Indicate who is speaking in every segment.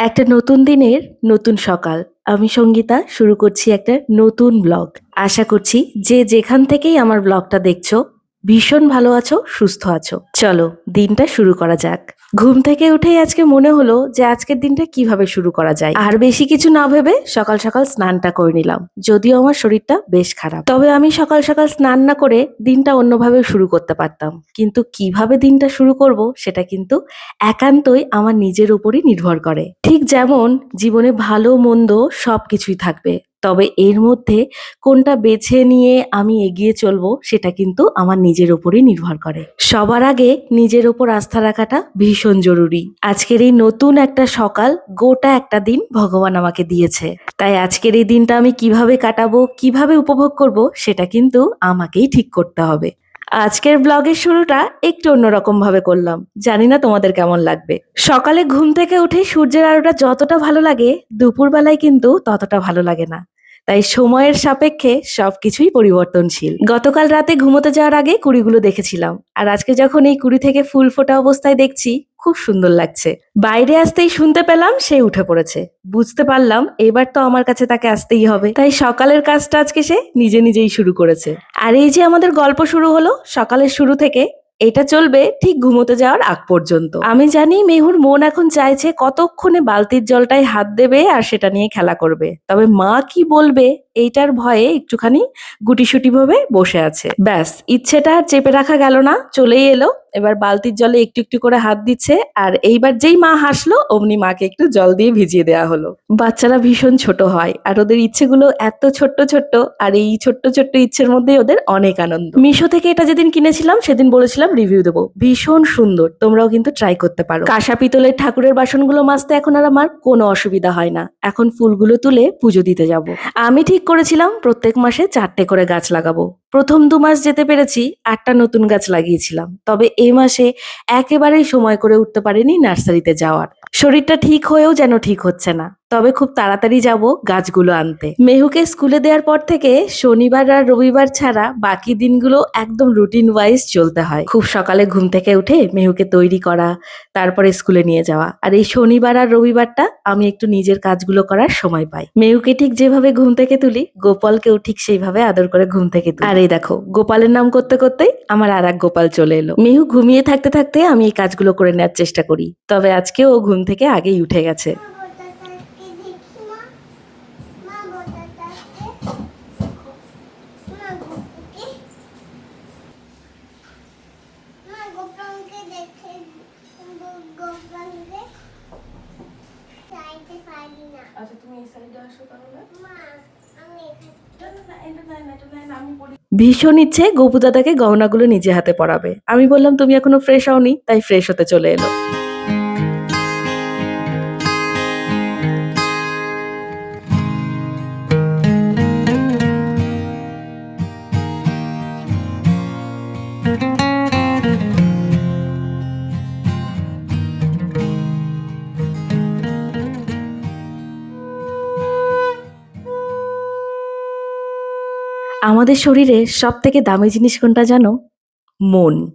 Speaker 1: একটা নতুন দিনের নতুন সকাল। আমি সঙ্গীতা, শুরু করছি একটা নতুন ব্লগ আশা করছি যে যেখান থেকেই আমার ব্লগটা দেখছ ভীষণ ভালো আছো, সুস্থ আছো। চলো, দিনটা শুরু করা যাক। ঘুম থেকে উঠেই আজকে মনে হলো যে আজকের দিনটা কীভাবে শুরু করা যায়। আর বেশি কিছু না ভেবে সকাল সকাল স্নানটা করে নিলাম। যদিও আমার শরীরটা বেশ খারাপ। তবে আমি সকাল সকাল স্নান না করে দিনটা অন্যভাবে শুরু করতে পারতাম। কিন্তু কীভাবে দিনটা শুরু করব সেটা কিন্তু একান্তই আমার নিজের উপরই নির্ভর করে। ঠিক যেমন জীবনে ভালো, মন্দ সব কিছুই থাকবে। তবে এর মধ্যে কোনটা বেছে নিয়ে আমি এগিয়ে চলবো সেটা কিন্তু আমার নিজের ওপরই নির্ভর করে। সবার আগে নিজের ওপর আস্থা রাখাটা ভীষণ জরুরি। আজকের এই নতুন একটা সকাল গোটা একটা দিন ভগবান আমাকে দিয়েছে। তাই আজকের এই দিনটা আমি কীভাবে কাটাবো, কীভাবে উপভোগ করব সেটা কিন্তু আমাকেই ঠিক করতে হবে। আজকের ব্লগের শুরুটা একটু অন্যরকম ভাবে করলাম। জানি না তোমাদের কেমন লাগবে। সকালে ঘুম থেকে উঠে সূর্যের আলোটা যতটা ভালো লাগে, দুপুরবেলায় কিন্তু ততটা ভালো লাগে না। তাই সময়ের সাপেক্ষে সবকিছুই পরিবর্তনশীল। গতকাল রাতে ঘুমোতে যাওয়ার আগে কুড়িগুলো দেখেছিলাম। আর আজকে যখন এই কুড়ি থেকে ফুল ফোটা অবস্থায় দেখছি, খুব সুন্দর লাগছে। বাইরে আসতেই শুনতে পেলাম সে উঠে পড়েছে। বুঝতে পারলাম এবার তো আমার কাছে তাকে আসতেই হবে। তাই সকালের কাজটা আজকে সে নিজে নিজেই শুরু করেছে। আর এই যে আমাদের গল্প শুরু হলো, সকালের শুরু থেকে এটা চলবে ঠিক ঘুমোতে যাওয়ার আগ পর্যন্ত। আমি জানি মেহুর মন এখন চাইছে কতক্ষণে বালতির জলটায় হাত দেবে আর সেটা নিয়ে খেলা করবে। তবে মা কি বলবে এইটার ভয়ে একটুখানি গুটিসুটি ভাবে বসে আছে। ব্যাস, ইচ্ছেটা আর চেপে রাখা গেল না, চলেই এলো। এবার বালতির জলে একটু একটু করে হাত দিচ্ছে আর এইবার যেই মা হাসলো, অমনি মাকে একটু জল দিয়ে ভিজিয়ে দেওয়া হলো। বাচ্চারা ভীষণ ছোট হয় আর ওদের ইচ্ছেগুলো এত ছোট্ট ছোট্ট আর এই ছোট্ট ছোট্ট ইচ্ছের মধ্যে ওদের অনেক আনন্দ। মিশো থেকে এটা যেদিন কিনেছিলাম, সেদিন বলেছিলাম রিভিউ দেবো। ভীষণ সুন্দর, তোমরাও কিন্তু ট্রাই করতে পারো। কাঁসা পিতলের ঠাকুরের বাসনগুলো মাজতে এখন আর আমার কোনো অসুবিধা হয় না। এখন ফুলগুলো তুলে পুজো দিতে যাব। আমি ঠিক করেছিলাম, প্রত্যেক মাসে চারটে করে গাছ লাগাবো। প্রথম দু মাস যেতে পেরেছি আটটা নতুন গাছ লাগিয়েছিলাম। তবে এই মাসে একেবারেই সময় করে উঠতে পারিনি নার্সারিতে যাওয়ার। শরীরটা ঠিক হয়েও যেন ঠিক হচ্ছে না। তবে খুব তাড়াতাড়ি যাব গাছগুলো আনতে। মেহুকে স্কুলে দেওয়ার পর থেকে শনিবার আর রবিবার ছাড়া বাকি দিনগুলো একদম রুটিন ওয়াইজ চলতে হয়। খুব সকালে ঘুম থেকে উঠে মেহুকে তৈরি করা, তারপরে স্কুলে নিয়ে যাওয়া। আর এই শনিবার আর রবিবারটা আমি একটু নিজের কাজগুলো করার সময় পাই। মেহুকে ঠিক যেভাবে ঘুম থেকে তুলি, গোপালকেও ঠিক সেইভাবে আদর করে ঘুম থেকে তুলি। আর এই দেখো গোপালের নাম করতে করতেই আমার আর এক গোপাল চলে এলো। মেহু ঘুমিয়ে থাকতে থাকতে আমি এই কাজগুলো করে নেওয়ার চেষ্টা করি। তবে আজকে ও ঘুম থেকে আগেই উঠে গেছে।
Speaker 2: না
Speaker 1: আচ্ছা তুমি এই সাইডে আসো তাহলে।
Speaker 2: মা আমি এখানে
Speaker 1: ভীষণ ইচ্ছে গোপুদাদাকে গহনাগুলো নিজে হাতে পরাবে। আমি বললাম, তুমি এখনও ফ্রেশ হওনি, তাই ফ্রেশ হতে চলে এলো। আমাদের শরীরে সব থেকে দামি জিনিস কোনটা জানো? মন।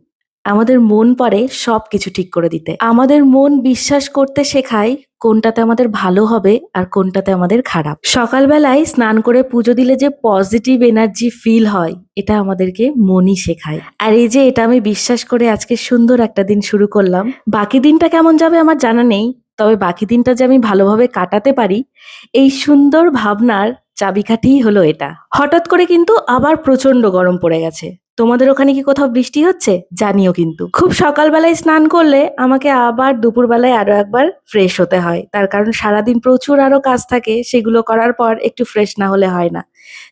Speaker 1: আমাদের মন পারে সব কিছু ঠিক করে দিতে। আমাদের মন বিশ্বাস করতে শেখায় কোনটাতে আমাদের ভালো হবে আর কোনটাতে আমাদের খারাপ। সকালবেলায় স্নান করে পুজো দিলে যে পজিটিভ এনার্জি ফিল হয়, এটা আমাদেরকে মনই শেখায়। আর এই যে এটা আমি বিশ্বাস করে আজকে সুন্দর একটা দিন শুরু করলাম। বাকি দিনটা কেমন যাবে আমার জানা নেই, তবে বাকি দিনটা যে আমি ভালোভাবে কাটাতে পারি, এই সুন্দর ভাবনার চাবিকাঠিই হলো এটা। হঠাৎ করে কিন্তু আবার প্রচণ্ড গরম পড়ে গেছে। তোমাদের ওখানে কি কোথাও বৃষ্টি হচ্ছে? জানিও কিন্তু। খুব সকালবেলায় স্নান করলে আমাকে আবার দুপুরবেলায় আরও একবার ফ্রেশ হতে হয়। তার কারণ সারাদিন প্রচুর আরও কাজ থাকে, সেগুলো করার পর একটু ফ্রেশ না হলে হয় না।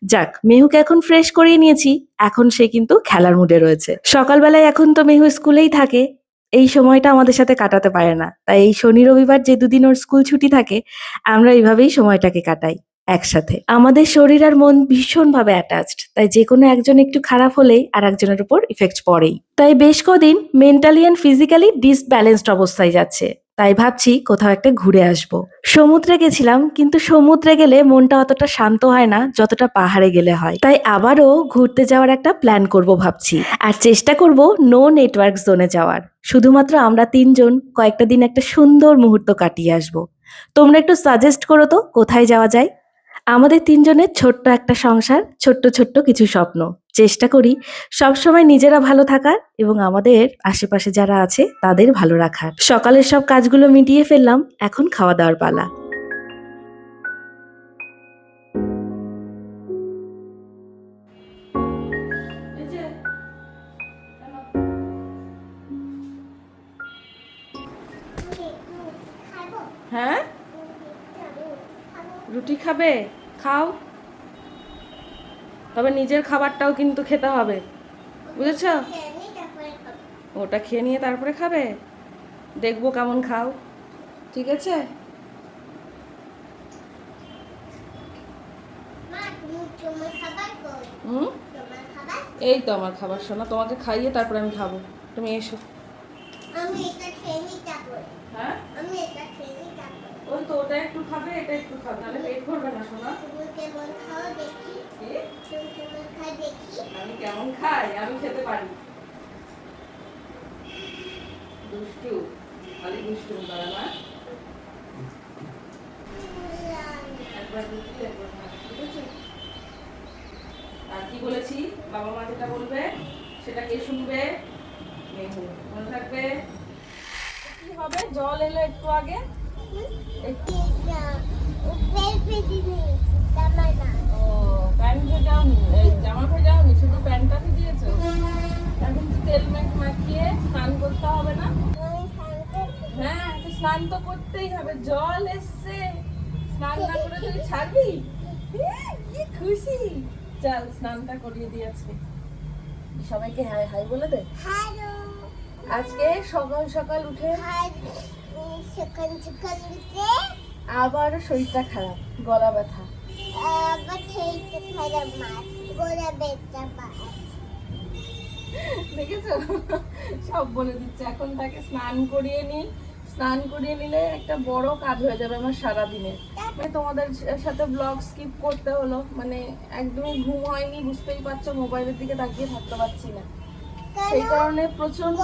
Speaker 1: যাক, মেহুকে এখন ফ্রেশ করিয়ে নিয়েছি। এখন সে কিন্তু খেলার মুডে রয়েছে। সকালবেলায় এখন তো মেহু স্কুলেই থাকে। এই সময়টা আমাদের সাথে কাটাতে পারে না। তাই এই শনি রবিবার যে দুদিন ওর স্কুল ছুটি থাকে, আমরা এইভাবেই সময়টাকে কাটাই। একসাথে। আমাদের শরীর আর মন ভীষণভাবে অ্যাটাচড তাই যে কোনো একজন একটু খারাপ হলেই আর একজনের উপর ইফেক্ট পড়েই। তাই বেশ কদিন মেন্টালি অ্যান্ড ফিজিক্যালি ডিসব্যালেন্সড অবস্থায় যাচ্ছে। তাই ভাবছি কোথাও একটা ঘুরে আসব। সমুদ্রে গেছিলাম, কিন্তু সমুদ্রে গেলে মনটা অতটা শান্ত হয় না, যতটা পাহাড়ে গেলে হয়। তাই আবারও ঘুরতে যাওয়ার একটা প্ল্যান করব ভাবছি। আর চেষ্টা করব নো নেটওয়ার্ক জোনে যাওয়ার। শুধুমাত্র আমরা তিনজন কয়েকটা দিন একটা সুন্দর মুহূর্ত কাটিয়ে আসব।
Speaker 3: তোমরা একটু সাজেস্ট করো তো, কোথায় যাওয়া যায়? আমাদের তিনজনের ছোট্ট একটা সংসার ছোট্ট ছোট্ট কিছু স্বপ্ন। চেষ্টা করি সবসময় নিজেরা ভালো থাকার এবং আমাদের আশেপাশে যারা আছে তাদের ভালো রাখার। সকালের সব কাজগুলো মিটিয়ে ফেললাম এখন খাওয়া দাওয়ার পালা। হ্যাঁ? রুটি খাবে? খাও। তবে নিজের খাবারটাও কিন্তু খেতে হবে। বুঝেছ?
Speaker 2: খাব।
Speaker 3: ওটা খেয়ে নিয়ে তারপরে খাবে? দেখব কেমন খাও। ঠিক আছে? হুম? এই তো আমার খাবার শোনা তোমাকে খাইয়ে তারপরে আমি খাব। তুমি এসো
Speaker 2: আমি এটা খেয়ে নিই তারপরে
Speaker 3: হ্যাঁ
Speaker 2: আমি এটা খেয়ে নিই তারপরে
Speaker 3: ওই তো ওটা একটু খাবে এটা একটু খাবে। নাহলে পেট ভরবে না
Speaker 2: দেখি
Speaker 3: আমি কেমন খাই? আমি খেতে পারি। দুষ্টু। খালি দুষ্টু একবার একবার ঠিক আছে? আর কি বলেছি? বাবা মা যেটা বলবে সেটা কে শুনবে? মেহু। মনে থাকবে? কি হবে? জল এলো একটু আগে।
Speaker 2: জামা
Speaker 3: ভেজাওনি শুধু প্যান্টটা ভিজিয়েছো এখন তেল মাখিয়ে স্নান করতে হবে না হ্যাঁ তো স্নান তো করতেই হবে জল এসছে স্নান না করে তুই ছাড়বি কি খুশি চল স্নানটা করিয়ে দিয়েছে সবাইকে হাই হাই বলে দে। আজকে সকাল সকাল উঠে আবার শরীরটা খারাপ গলা ব্যথা।
Speaker 2: আবার খেলতে খারাপ মাছ গোলা মাছ
Speaker 3: দেখেছ? সব বলে দিচ্ছে। এখন তাকে স্নান করিয়ে নিই। স্নান করিয়ে নিলে একটা বড় কাজ হয়ে যাবে আমার সারা দিনে মানে তোমাদের সাথে ব্লগ স্কিপ করতে হলো। মানে একদমই ঘুম হয়নি বুঝতেই পারছ মোবাইলের দিকে তাকিয়ে থাকতে পারছি না। সেই কারণে প্রচণ্ড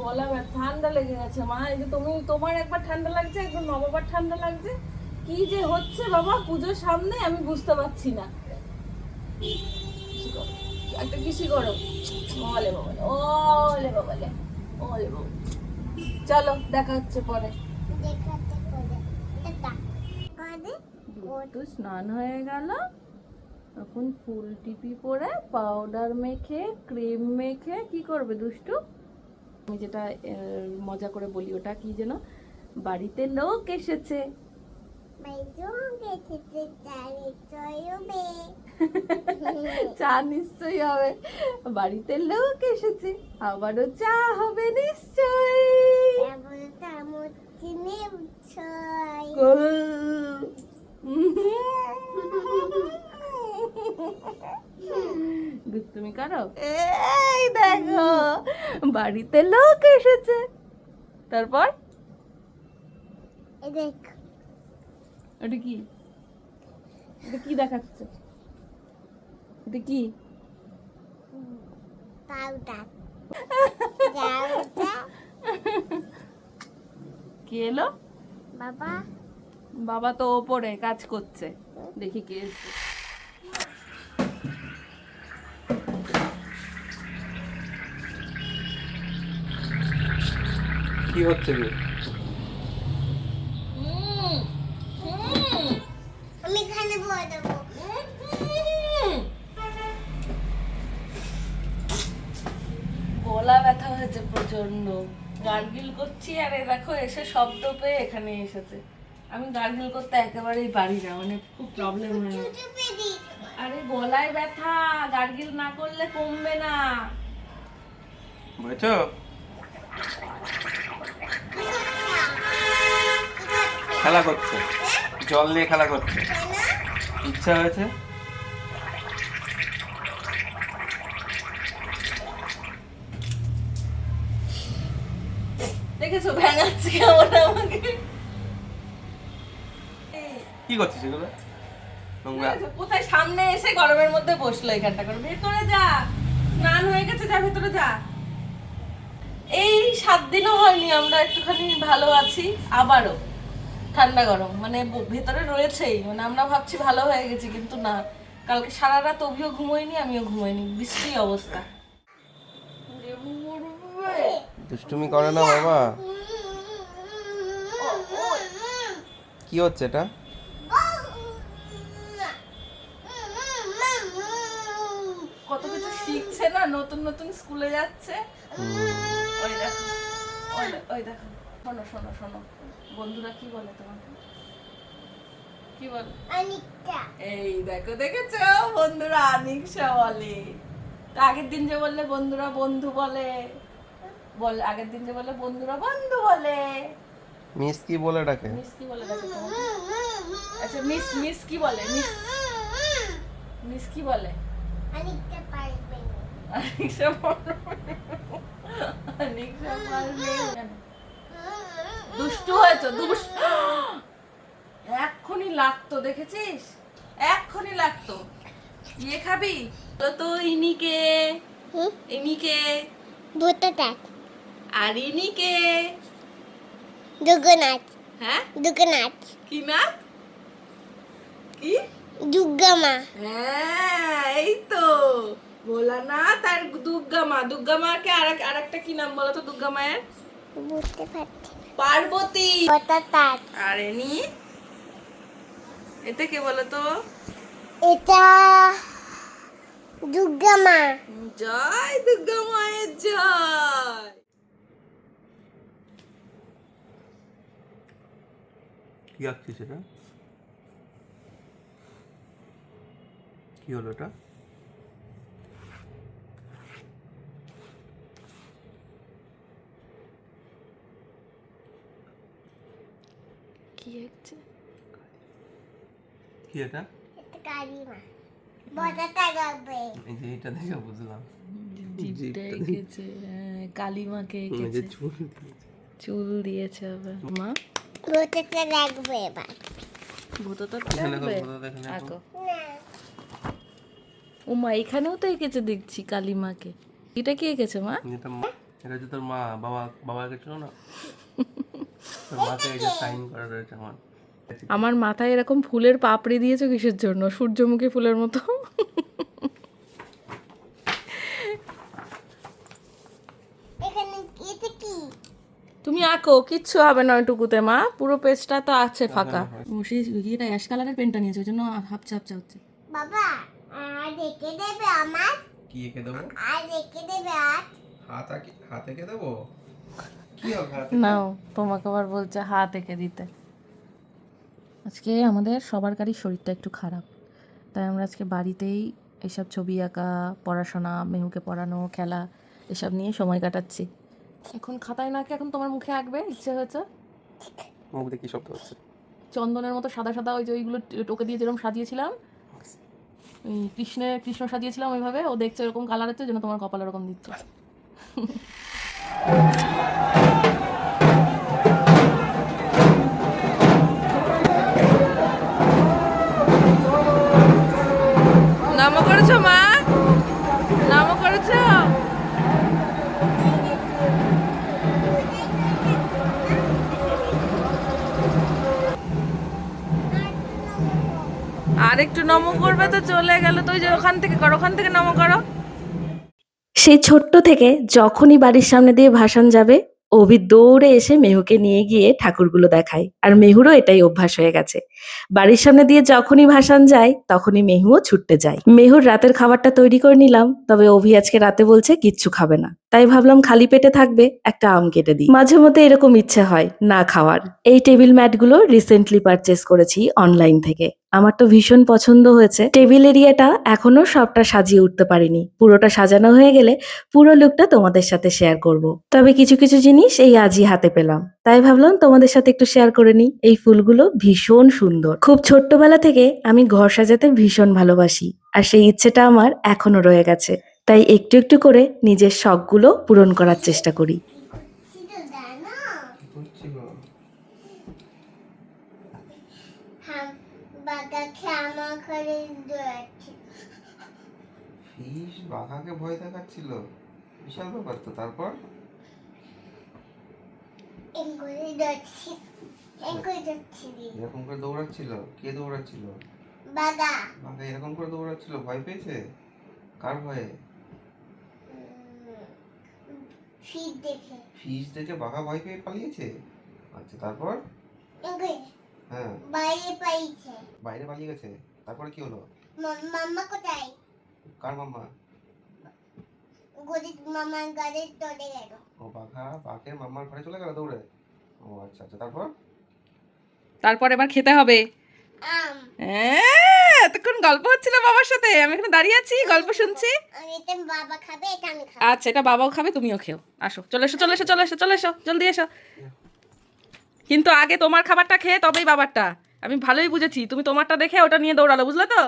Speaker 2: গোলা
Speaker 3: ঠান্ডা লেগে গেছে, মা, এই যে তুমি, তোমার একবার ঠান্ডা লাগছে একবার নববার ঠান্ডা লাগছে। কি যে হচ্ছে বাবা, পুজোর সামনে আমি বুঝতে পারছি না। একটা কিসি করো। ওলে বাবালে ওলে বাবালে, ওলে বাবা। চলো, দেখা হচ্ছে পরে। তো স্নান হয়ে গেল। এখন ফুল টিপি পরে পাউডার মেখে ক্রিম মেখে, কি করবে দুষ্টু? আমি যেটা মজা করে বলি ওটা কি যেন? বাড়িতে লোক এসেছে। চা নিশ্চয়ই হবে। বাড়িতে লোক এসেছে। আবারও চা হবে নিশ্চয়ই।
Speaker 2: এমন চিনে
Speaker 3: করো? এই দেখো বাড়িতে লোক এসেছে। তারপর?
Speaker 2: দেখ।
Speaker 3: ওটা কি? এটা কি দেখাচ্ছে? এটা কি?
Speaker 2: পাউডার।
Speaker 3: কে এলো?
Speaker 2: বাবা।
Speaker 3: বাবা তো ওপরে কাজ করছে। দেখি কে এসছে।
Speaker 4: কি হচ্ছে
Speaker 2: আমি বলে দেবো।
Speaker 3: গলা ব্যথা হয়েছে প্রচণ্ড গার্গিল করছি আর এ দেখো এসে শব্দ পেয়ে এখানে এসেছে। আমি গার্গিল করতে একেবারেই পারি না মানে খুব প্রবলেম হয় আরে গলায় ব্যথা গার্গিল না করলে কমবে না।
Speaker 4: বুঝেছ খেলা করছে। জল দিয়ে খেলা করছে। ইচ্ছা হয়েছে?
Speaker 3: দেখেছ? ভেঙাচ্ছে কেমন আমাকে?
Speaker 4: কি করছিস এগুলো?
Speaker 3: কোথায়? সামনে এসে গরমের মধ্যে বসল এখানটা। করে ভেতরে যা। স্নান হয়ে গেছে যা ভেতরে যা। এই সাত দিনও হয়নি আমরা একটুখানি ভালো আছি। আবারও ঠান্ডা গরম মানে ভেতরে রয়েছেই মানে আমরা ভাবছি ভালো হয়ে গেছি কিন্তু না। কালকে সারা রাত অভিও ঘুমোয়নি আমিও ঘুমোইনি বৃষ্টি অবস্থা।
Speaker 5: দুষ্টুমি করে না বাবা। কি হচ্ছে এটা?
Speaker 3: কত কিছু শিখছে না নতুন নতুন স্কুলে যাচ্ছে। ওই দেখো। ওই ওই দেখো। শোনো শোনো শোনো। বন্ধুরা কি বলে তোমাকে? কি বলে?
Speaker 2: অনিকটা
Speaker 3: এই দেখো দেখেছ? বন্ধুরা আনিকশা বলে। তা আগের দিন যে বললে বন্ধুরা বন্ধু বলে বল আগের দিন যে বলে বন্ধুরা বন্ধু বলে।
Speaker 5: মিস কি বলে ডাকে?
Speaker 3: মিস কি বলে তোমাকে? আচ্ছা মিস মিস কি বলে? মিস মিস কি বলে?
Speaker 2: অনিকটা পারবে না।
Speaker 3: আনিকশা বলে আনিকশা বলে কেন? দুষ্টু হয়েছে দুষ্ট এক্ষুনি লাগতো দেখেছিস? এক্ষুনি লাগতো। ইয়ে খাবি? তো তো ইনিকে ইনিকে
Speaker 2: ভূতটা
Speaker 3: আর ইনিকে
Speaker 2: দুর্গনাথ
Speaker 3: হ্যাঁ?
Speaker 2: দুর্গনাথ
Speaker 3: কি না কি?
Speaker 2: দুর্গা মা
Speaker 3: হ্যাঁ এই তো। না দুর্গা মা দুর্গা মাকে আর আর একটা কি নাম বলো তো দুর্গা মায়ের?
Speaker 2: বুঝতে পারছি।
Speaker 3: পার্বতী। আর এতে কে বলো তো?
Speaker 2: এটা দুর্গা মা
Speaker 3: জয় দুর্গা মায়ের জয়।
Speaker 5: কি আঁকছিস এটা? কি হলো এটা?
Speaker 3: কি হচ্ছে
Speaker 5: কি এটা?
Speaker 2: এটা কালী মা ভূতটা গাবে
Speaker 5: এই যে এটা দেখে বুঝলাম।
Speaker 3: জিভটা এঁকেছে হ্যাঁ, কালী মাকে
Speaker 5: এই যে
Speaker 3: এঁকেছে।
Speaker 5: চুল
Speaker 3: চুল দিয়েছে। আবার। মা?
Speaker 2: ভূতটা এবার।
Speaker 3: আঁকো। ও এখানেও তো এঁকেছে দেখছি কালী মাকে এটা কি এঁকেছে মা?
Speaker 5: এটা মা- এটা হচ্ছে তোর মা বাবা বাবা গেছিল না? তোর মাকে সাইন করা রয়েছে আমার
Speaker 3: আমার মাথায় এরকম ফুলের পাপড়ি দিয়েছ কিসের জন্য? সূর্যমুখী ফুলের মতো।
Speaker 2: এখানে এটা কি?
Speaker 3: তুমি আঁকো কিচ্ছু হবে না ওইটুকুতে মা। পুরো পেজটা তো আছে ফাঁকা। সেই ইয়েটা অ্যাশ কালারের পেনটা নিয়েছে ওই জন্য হাপচা হাপচা হচ্ছে।
Speaker 2: বাবা আর রেখে দেবে আমার?
Speaker 5: কি এঁকে দেবো?
Speaker 2: আর রেখে দেবে আর
Speaker 5: হাত আঁকে হাত এঁকে দেবো?
Speaker 3: নাও তোমাকে আবার বলছে হাত এঁকে দিতে। আজকে আমাদের সবার কারই শরীরটা একটু খারাপ। তাই আমরা আজকে বাড়িতেই এসব ছবি আঁকা পড়াশোনা মেহুকে পড়ানো খেলা এসব নিয়ে সময় কাটাচ্ছি। এখন খাতায় নাকে এখন তোমার মুখে আঁকবে? ইচ্ছে হয়েছে?
Speaker 5: মুখ দেখি শব্দ হচ্ছে?
Speaker 3: চন্দনের মতো সাদা সাদা ওই যে ওইগুলো টোকে দিয়ে যেরকম সাজিয়েছিলাম। ওই কৃষ্ণের কৃষ্ণ সাজিয়েছিলাম ওইভাবে ও দেখছে এরকম কালার হচ্ছে যেন তোমার কপাল এরকম দিচ্ছে। মা? আর একটু নমো করবে তো চলে গেল। তুই যে ওখান থেকে করো, ওখান থেকে নমো করো।
Speaker 1: সেই ছোট্ট থেকে যখনই বাড়ির সামনে দিয়ে ভাসান যাবে, অভি দৌড়ে এসে মেহুকে নিয়ে গিয়ে ঠাকুরগুলো দেখায়। আর মেহুরও এটাই অভ্যাস হয়ে গেছে। বাড়ির সামনে দিয়ে যখনই ভাসান যায়, তখনই মেহুও ছুটতে যায়। মেহুর রাতের খাবারটা তৈরি করে নিলাম, তবে অভি আজকে রাতে বলছে কিচ্ছু খাবে না। তাই ভাবলাম খালি পেটে থাকবে, একটা আম কেটে দিই। মাঝে মধ্যে এরকম ইচ্ছে হয় না খাওয়ার। এই টেবিল ম্যাটগুলো রিসেন্টলি পারচেস করেছি অনলাইন থেকে। আমার তো ভীষণ পছন্দ হয়েছে। টেবিল এরিয়াটা এখনও সবটা সাজিয়ে উঠতে পারিনি। পুরোটা সাজানো হয়ে গেলে পুরো লুকটা তোমাদের সাথে শেয়ার করব। তবে কিছু কিছু জিনিস এই আজই হাতে পেলাম। তাই ভাবলাম তোমাদের সাথে একটু শেয়ার করে নিই। এই ফুলগুলো ভীষণ সুন্দর। খুব ছোট্টবেলা থেকে আমি ঘর সাজাতে ভীষণ ভালোবাসি। আর সেই ইচ্ছেটা আমার এখনও রয়ে গেছে। তাই একটু একটু করে নিজের শখগুলো পূরণ করার চেষ্টা করি
Speaker 2: ছিল জানো
Speaker 5: কি করছিল
Speaker 2: হাম বাগা ক্ষমা করে দিয়েছে
Speaker 5: ফিস বাঘাকে ভয় দেখাচ্ছিল। বিশাল ব্যাপার তো তারপর? এরকম করে দৌড়াচ্ছিল? কে দৌড়াচ্ছিল? বাঘা। এরকম করে দৌড়াচ্ছিল? ভয় পেয়েছে? কার ভয়ে?
Speaker 2: শীত দেখে।
Speaker 5: ফিস দেখে বাঘা ভয় পেয়ে পালিয়েছে? আচ্ছা তারপর? হ্যাঁ।
Speaker 2: বাইরে
Speaker 5: পালিয়ে গেছে? তারপরে কি হলো?
Speaker 2: মাম্মা কোথায়?
Speaker 5: কার মাম্মা?
Speaker 2: গরিব মামার গাড়ি চলে গেল।
Speaker 5: ও বাঘা বাঘের মাম্মার ঘরে চলে গেল দৌড়ে? ও আচ্ছা আচ্ছা তারপর?
Speaker 3: তারপর এবার খেতে হবে? হ্যাঁ, এতক্ষণ গল্প হচ্ছিল বাবার সাথে। আমি এখানে দাঁড়িয়ে আছি গল্প শুনছি।
Speaker 2: আমি এটা বাবা খাবে এটা আমি খাব।
Speaker 3: আচ্ছা এটা বাবাও খাবে তুমিও খেও। আসো চলে এসো চলে এসো চলে এসো চলে এসো জলদি এসো। কিন্তু আগে তোমার খাবারটা খেয়ে তবেই বাবারটা। আমি ভালোই বুঝেছি, তুমি তোমারটা দেখে ওটা নিয়ে দৌড়ালো, বুঝলে তো?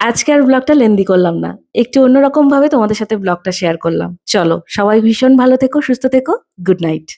Speaker 1: আজকে আর ব্লগটা লেন্দি করলাম না, একটু অন্যরকম ভাবে তোমাদের সাথে ব্লগটা শেয়ার করলাম। চলো, সবাই ভীষণ ভালো থেকো, সুস্থ থেকো গুড নাইট